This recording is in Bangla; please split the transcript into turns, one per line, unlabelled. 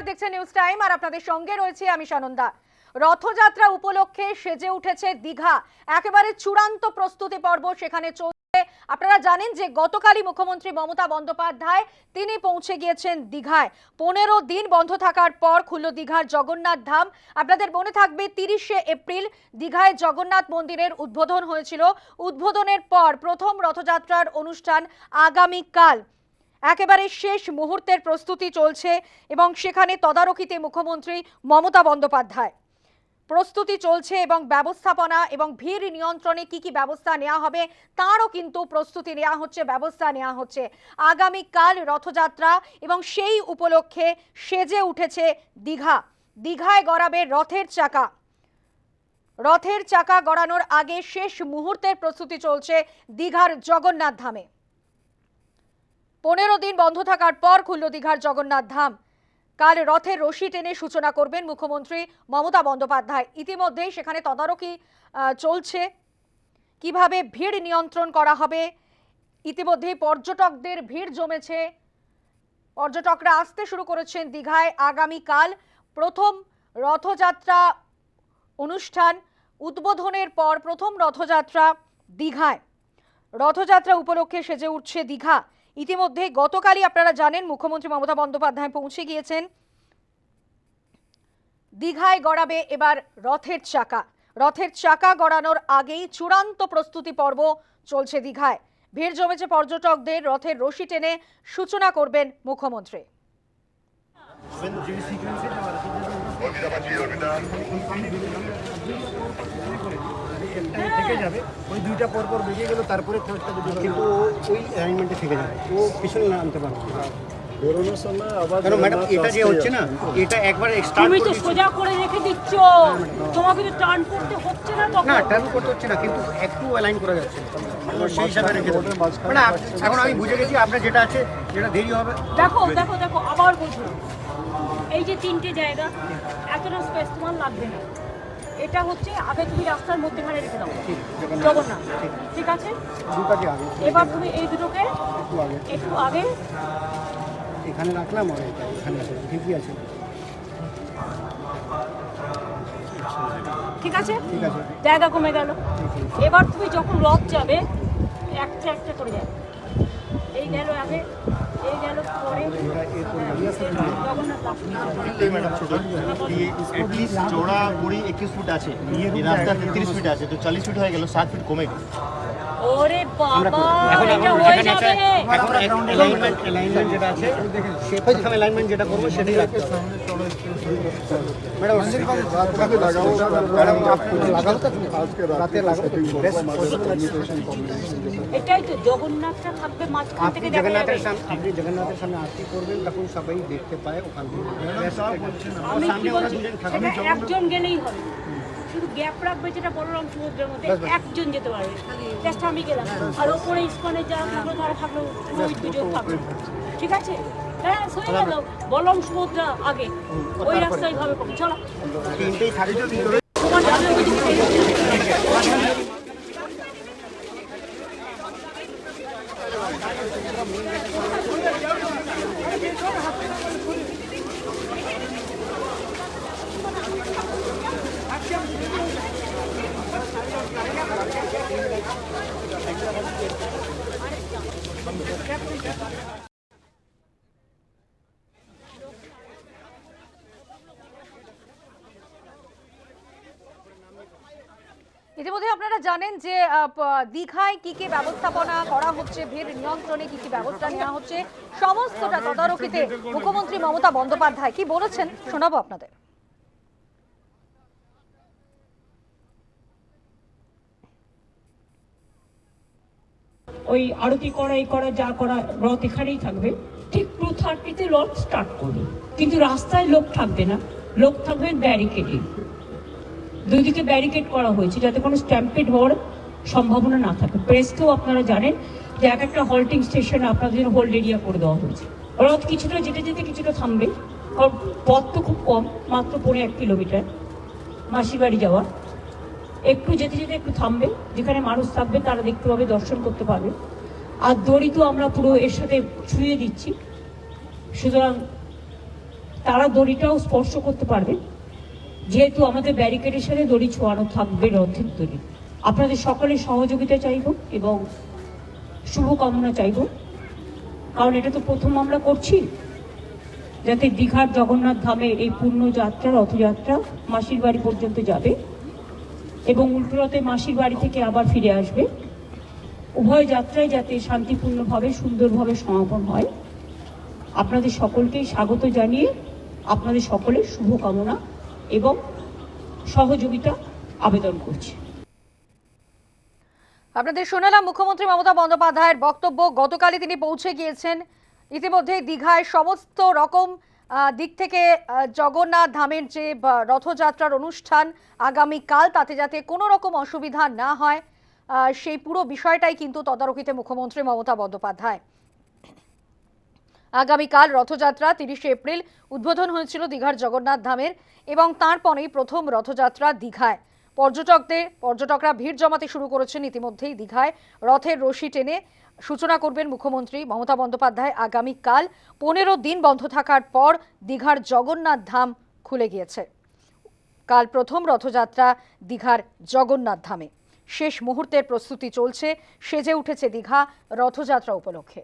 নমস্কার দেখছেন নিউজ টাইম আর আপনাদের সঙ্গে রয়েছে আমি সানন্দা। রথযাত্রা উপলক্ষে সেজে উঠেছে দীঘা। একেবারে চূড়ান্ত প্রস্তুতি পর্ব সেখানে চলছে। আপনারা জানেন যে গতকালই মুখ্যমন্ত্রী মমতা বন্দ্যোপাধ্যায় তিনি পৌঁছে গিয়েছেন দীঘায়। পনেরো দিন বন্ধ থাকার পর খুলল দীঘার জগন্নাথ ধাম। আপনাদের মনে থাকবে তিরিশে এপ্রিল দীঘায় জগন্নাথ মন্দিরের উদ্বোধন হয়েছিল। উদ্বোধনের পর প্রথম রথযাত্রার অনুষ্ঠান আগামীকাল। একেবারে শেষ মুহূর্তের প্রস্তুতি চলছে এবং সেখানে তদারকিতে মুখ্যমন্ত্রী মমতা বন্দ্যোপাধ্যায়। প্রস্তুতি চলছে এবং ব্যবস্থাপনা এবং ভিড় নিয়ন্ত্রণে কি কি ব্যবস্থা নেওয়া হবে তারও কিন্তু প্রস্তুতি নেওয়া হচ্ছে, ব্যবস্থা নেওয়া হচ্ছে। আগামীকাল রথযাত্রা এবং সেই উপলক্ষে সেজে উঠেছে দীঘা। দীঘায় গড়াবে রথের চাকা। রথের চাকা গড়ানোর আগে শেষ মুহূর্তের প্রস্তুতি চলছে দীঘার জগন্নাথ ধামে। পনেরো দিন বন্ধ থাকার পর খুলল দীঘার জগন্নাথ ধাম। কাল রথের রশি টেনে সূচনা করবেন মুখ্যমন্ত্রী মমতা বন্দ্যোপাধ্যায়। ইতিমধ্যেই সেখানে তদারকি চলছে। কীভাবে ভিড় নিয়ন্ত্রণ করা হবে? ইতিমধ্যেই পর্যটকদের ভিড় জমেছে। পর্যটকরা আসতে শুরু করেছেন দীঘায়। আগামীকাল প্রথম রথযাত্রা অনুষ্ঠান উদ্বোধনের পর প্রথম রথযাত্রা দীঘায়। রথযাত্রা উপলক্ষে সেজে উঠছে দীঘা। ইতিমধ্যে গতকালই আপনারা জানেন মুখ্যমন্ত্রী মমতা বন্দ্যোপাধ্যায় পৌঁছে গিয়েছেন। দীঘায় গড়াবে এবার রথের চাকা। রথের চাকা গড়ানোর আগেই চূড়ান্ত প্রস্তুতি পর্ব চলছে দীঘায়। ভিড় জমেছে পর্যটকদের, রথের রশি টেনে সূচনা করবেন মুখ্যমন্ত্রী।
থেকে যাবে। ওই দুইটা পর পর বেরিয়ে গেল তারপরে থার্ডটা যদি কিন্তু ও ওই অ্যারেঞ্জমেন্টে থেকে যাবে। ও পিছনে নামতে পারবে।
বেরোনোর সময় আবার
কেন ম্যাডাম এটা যে হচ্ছে না এটা একবার স্টার্ট
তুমি তো সোজা করে রেখে দিচ্ছ। তোমাকে তো টার্ন করতে হচ্ছে না
না টার্ন করতে হচ্ছে না কিন্তু একটু অ্যালাইন করা যাচ্ছে। তো সেই হিসাবে রেখে দেবো। মানে এখন আমি বুঝে গেছি আপনার যেটা আছে যেটা দেরি হবে।
দেখো দেখো দেখো আবার বলছো। এই যে তিনটে জায়গা এতটা স্পেস তোমার লাগবে না। এটা হচ্ছে আগে তুমি রাস্তার মধ্যেখানে রেখে দাও। জগন্নাথ। ঠিক আছে? এবার তুমি এই দুটোকে
একটু আগে। এখানে রাখলাম আর এখানে ঠিকই আছে।
ঠিক আছে? জায়গা কমে গেল। এবার তুমি যখন রথ যাবে একটা একটা করে যাবে। এই গেল আগে
একুশ ফুট আছে। আছে তো চল্লিশ হয়ে সাত ফিট কমে
ওরে
যেটা আছে যেটা সেটাই ম্যাডাম ম্যাডাম লাগাও তো রাতে লাগাও।
এটাই তো জগন্নাথটা থাকবে মাঝখান থেকে
জগন্নাথের সামনে আপনি জগন্নাথের সামনে আরতি করবেন তখন সবাই দেখতে পায় ওখান থেকে।
আমি কি বলছি একজন গেলেই হবে। শুধু গ্যাপ রাখবে যেটা বলরাম সমুদ্রের মধ্যে একজন যেতে পারবে। জাস্ট আমি গেলাম। আর ওপরে ইস্কনে যারা থাকল তারা থাকল দুজন থাকল ঠিক আছে? হ্যাঁ সরে গেল। বলরাম সমুদ্র আগে। ওই রাস্তায় ভাবে চলো।
তিনটেই থাকবে।
তোমার যাবে ওইদিকে
ইতিমধ্যে আপনারা জানেন যে আহ, দীঘায় কি কি ব্যবস্থাপনা করা হচ্ছে ভিড় নিয়ন্ত্রণে কি কি ব্যবস্থা নেওয়া হচ্ছে সমস্তটা তদারকিতে মুখ্যমন্ত্রী মমতা বন্দ্যোপাধ্যায় কি বলেছেন শোনাবো আপনাদের।
ওই আরতি করা এই করা যা করা রথ এখানেই থাকবে। ঠিক টু থার্টিতে রথ স্টার্ট করবে। কিন্তু রাস্তায় লোক থাকবে না। লোক থাকবে ব্যারিকেডিং। দুদিকে ব্যারিকেড করা হয়েছে যাতে কোনো স্ট্যাম্পেড হওয়ার সম্ভাবনা না থাকে। প্রেসকেও আপনারা জানেন যে এক একটা হল্টিং স্টেশনে আপনাদের হোল্ড এরিয়া করে দেওয়া হয়েছে। রথ কিছুটা যেতে যেতে কিছুটা থামবে। কারণ পথ তো খুব কম, মাত্র পনেরো এক কিলোমিটার মাসি বাড়ি যাওয়া একটু যেতে যেতে একটু থামবে। যেখানে মানুষ থাকবে তারা দেখতে পাবে, দর্শন করতে পারবে। আর দড়ি তো আমরা পুরো এর সাথে ছুঁয়ে দিচ্ছি। সুতরাং তারা দড়িটাও স্পর্শ করতে পারবে। যেহেতু আমাদের ব্যারিকেডের সাথে দড়ি ছোঁয়ানো থাকবে রথের দড়ি। আপনাদের সকলের সহযোগিতা চাইব এবং শুভকামনা চাইব। কারণ এটা তো প্রথম আমরা করছি। যাতে দীঘার জগন্নাথ ধামের এই পূর্ণ যাত্রা, রথযাত্রা মাসির বাড়ি পর্যন্ত যাবে এবং উল্টোরথে মাসির বাড়ি থেকে আবার ফিরে আসবে। উভয় যাত্রায় যাতে শান্তিপূর্ণভাবে, সুন্দরভাবে সমাপন হয়। আপনাদের সকলকেই স্বাগত জানিয়ে আপনাদের সকলের শুভকামনা এবং সহযোগিতা আবেদন করছি।
আপনাদের শোনালাম, মুখ্যমন্ত্রী মমতা বন্দ্যোপাধ্যায়ের বক্তব্য। গতকালই তিনি পৌঁছে গিয়েছেন। ইতিমধ্যে দীঘায় সমস্ত রকম দিক থেকে জগন্নাথ ধামের যে রথযাত্রার অনুষ্ঠান আগামীকাল, তাতে যাতে কোনো রকম অসুবিধা না হয় সেই পুরো বিষয়টাই কিন্তু তদারকিতে মুখ্যমন্ত্রী মমতা বন্দ্যোপাধ্যায়। আগামীকাল রথযাত্রা তিরিশে এপ্রিল উদ্বোধন হয়েছিল দীঘার জগন্নাথ ধামের এবং তারপরেই প্রথম রথযাত্রা দীঘায়। পর্যটকদের, পর্যটকরা ভিড় জমাতে শুরু করেছেন ইতিমধ্যেই দীঘায়। রথের রশি টেনে সূচনা করবেন মুখ্যমন্ত্রী মমতা বন্দ্যোপাধ্যায়। আগামীকাল পনেরো দিন বন্ধ থাকার পর দীঘার জগন্নাথ ধাম খুলে গিয়েছে। কাল প্রথম রথযাত্রা দীঘার জগন্নাথ ধামে। শেষ মুহূর্তের প্রস্তুতি চলছে, সেজে উঠেছে দীঘা রথযাত্রা উপলক্ষে।